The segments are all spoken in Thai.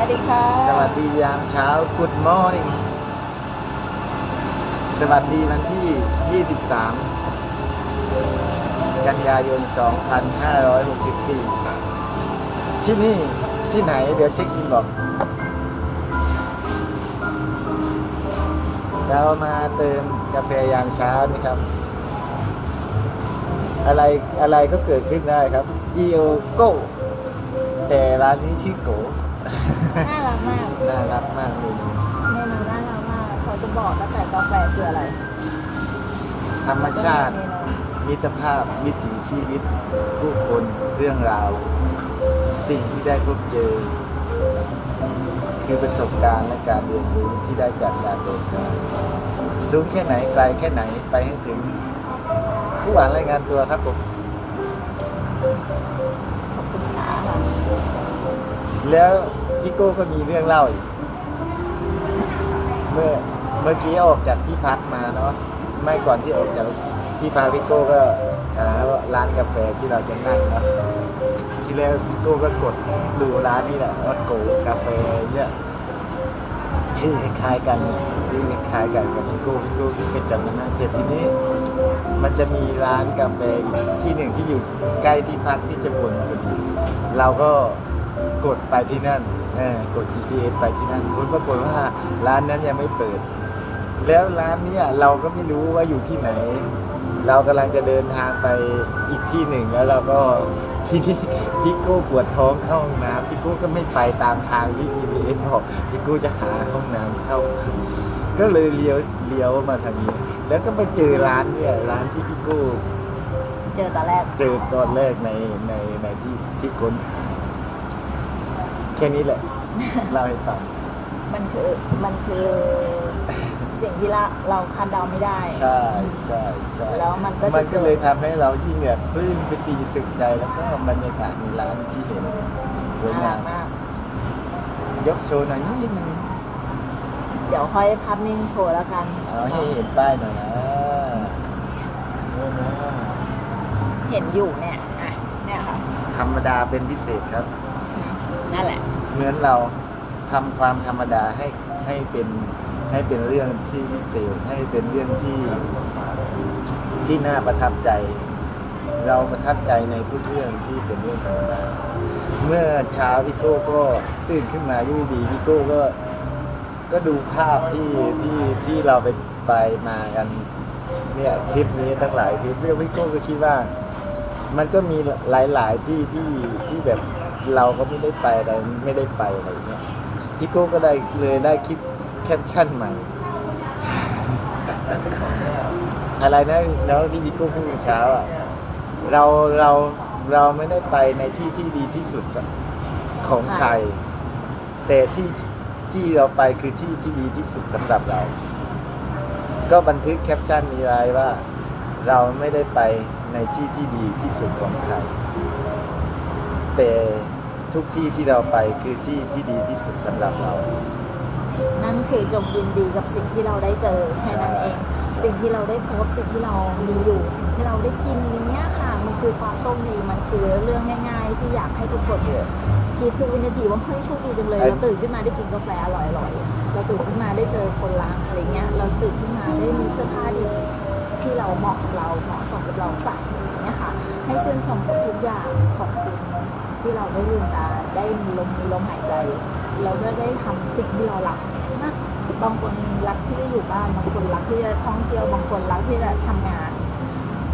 วัสดีค่ะ สวัสดียามเช้า Good morning สวัสดีวันที่ 23 กันยายน 2564 ที่นี่ที่ไหนเดี๋ยวเช็คอินบอก เรามาเติมกาแฟยามเช้านี่ครับ อะไรอะไรก็เกิดขึ้นได้ครับ g ิโอโกแต่ร้านนี้ชื่อโก น่ารักมากน่ารักมากเลยเมนูน่ารักมากเขาจะบอกตั้งแต่กาแฟคืออะไร ธรรมชาติเมนูมิตรภาพวิถีชีวิต ผู้คนเรื่องราว สิ่งที่ได้พบเจอ คือประสบการณ์และการเรียนรู้ที่ได้จากการเดินทางสูงแค่ไหนไกลแค่ไหนไปให้ถึง ผู้อ่านรายงานตัวครับผมขอบคุณค่ะ แล้วพี่โก้ก็มีเรื่องเล่าอีก เมื่อเมื่อกี้ออกจากที่พักมาเนาะไม่ก่อนที่ออกจากที่พักพี่โก้ก็หาร้านกาแฟที่เราจะนั่งเนาะที่แรกพี่โก้ก็กดดูร้านนี่แหละว่าโกกาแฟเนี่ยชื่อคล้ายๆกันเนี่ยชื่อคล้ายๆกันกับพี่โก้พี่โก้ที่เป็นจำนะแต่ทีนี้ มันจะมีร้านกาแฟอีกที่หนึ่งที่อยู่ใกล้ที่พักที่จะบนพอดีเราก็ กดไปที่นั่นเออกด GPS ไปที่นั่นผลปรากฏว่าร้านนั้นยังไม่เปิด แล้วร้านเนี้ยเราก็ไม่รู้ว่าอยู่ที่ไหน เรากำลังจะเดินทางไปอีกที่หนึ่งแล้วเราก็พี่พี่โก้ปวดท้องเข้าห้องน้ำพี่โก้ก็ไม่ไปตามทางที่ GPS บอกพี่โก้จะหาห้องน้ำเข้า ก็เลยเลี้ยวเลี้ยวมาทางนี้ แล้วก็ไปเจอร้านเนี่ยร้านที่พี่โก้เจอตอนแรก เจอตอนแรกในในในที่ที่ค้น แค่นี้แหละเล่าให้ฟังมันคือมันคือสิ่งที่ละเราคาดเดาไม่ได้ ใช่ใช่ใช่แล้วมันก็จะมันก็เลยทำให้เรายิ่งแบบปลื้มปิติสุขใจแล้วก็บรรยากาศในร้านที่เห็นสวยน่ารังากมมาก ยกโชว์หน่อยนิดนึงเดี๋ยวค่อยพับนิ่งโชว์แล้วกันเอาให้เห็นป้ายหน่อยนะเนี่ยนะเห็นอยู่เนี่ยอะเนี่ยค่ะ ธรรมดาเป็นพิเศษครับ นั่นแหละ เหมือนเราทำความธรรมดาให้ให้เป็นให้เป็นเรื่องที่พิเศษให้เป็นเรื่องที่ที่น่าประทับใจ เราประทับใจในทุกเรื่องที่เป็นเรื่องธรรมดาเมื่อเช้าพี่โก้ก็ตื่นขึ้นมายุ่ดีพี่โก้ก็ก็ดูภาพที่ที่ที่เราไปไปมากันเนี่ยทริปนี้ตั้งหลายทริปเรียกพี่โก้ก็คิดว่า มันก็มีหลาย ๆ ที่ที่ที่แบบ เราก็ไม่ได้ไปอะไรไม่ได้ไปอะไรเงี้ยพี่โก้ก็ได้เลยได้คิดแคปชั่นใหม่ อะไรนะแล้วที่พี่โก้พูดเช้าอะเราเราเราไม่ได้ไปในที่ที่ดีที่สุดของไทย แต่ที่ที่เราไปคือที่ที่ดีที่สุดสำหรับเรา ก็บันทึกแคปชั่นนี้ไว้ว่า เราไม่ได้ไปในที่ที่ดีที่สุดของใครแต่ ทุกที่ที่เราไปคือที่ที่ดีที่สุดสำหรับเรา นั่นคือจงยินดีกับสิ่งที่เราได้เจอแค่นั้นเอง สิ่งที่เราได้พบสิ่งที่เรามีอยู่ สิ่งที่เราได้กินอย่างเงี้ยค่ะมันคือความโชคดีมันคือเรื่องง่าย ๆ ที่อยากให้ทุกคนคิดทุกวินาทีว่าเฮ้ยโชคดีจังเลยไอ้เราตื่นขึ้นมาได้กินกาแฟอร่อยๆเราตื่นขึ้นมาได้เจอคนรักอะไรเงี้ย เราตื่นขึ้นมาได้มีเสื้อผ้าดีที่เราเหมาะกับเราเหมาะสมกับเราใส่อย่างเงี้ยค่ะ ให้ชื่นชมกับทุกอย่างขอบคุณ ที่เราได้ลืมตาได้มีลมมีลมหายใจ เราก็ได้ทำสิ่งที่เรารักนะบางคนรักที่จะอยู่บ้านบางคนรักที่จะท่องเที่ยวบางคนรักที่จะทำงาน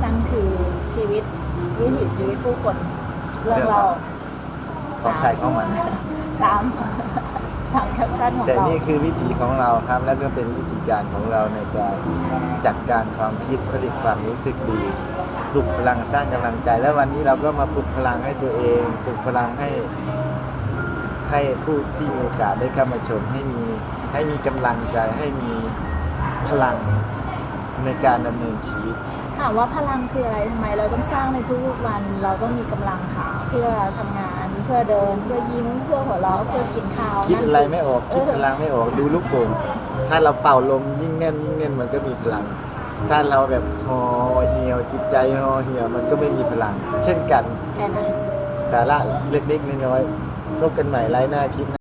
นั่นคือชีวิตวิถีชีวิตผู้คนเรื่องเราของใครของมันตามตามแคปชั่นของแต่เรานี่คือวิธีของเราครับ และก็เป็นวิธีการของเราในการจัดการความคิดผลิตความรู้สึกดี ปลุกพลังสร้างกำลังใจ แล้ววันนี้เราก็มาปลุกพลังให้ตัวเองปลุกพลังให้ ให้ผู้ที่มีโอกาสได้เข้ามาชมให้มีให้มีกำลังใจให้มีพลังในการดำเนินชีวิตถามว่าพลังคืออะไรทำไม เราต้องสร้างในทุกๆวัน เราต้องมีกำลังค่ะเพื่อทำงานเพื่อเดิน เพื่อยิ้มเพื่อหัวเราะเพื่อกินข้าวคิดอะไรนั่นไม่ออกคิดพลังไม่ออกดูลูกโป่งถ้าเราเป่าลมยิ่งแน่นยิ่งแน่นมันก็มีพลัง ถ้าเราแบบหอเหี่ยวจิตใจหอเหี่ยวมันก็ไม่มีพลัง เช่นกันแค่นั้นสาระเล็กๆน้อยๆพบกันใหม่ไลฟ์หน้าคลิปหน้า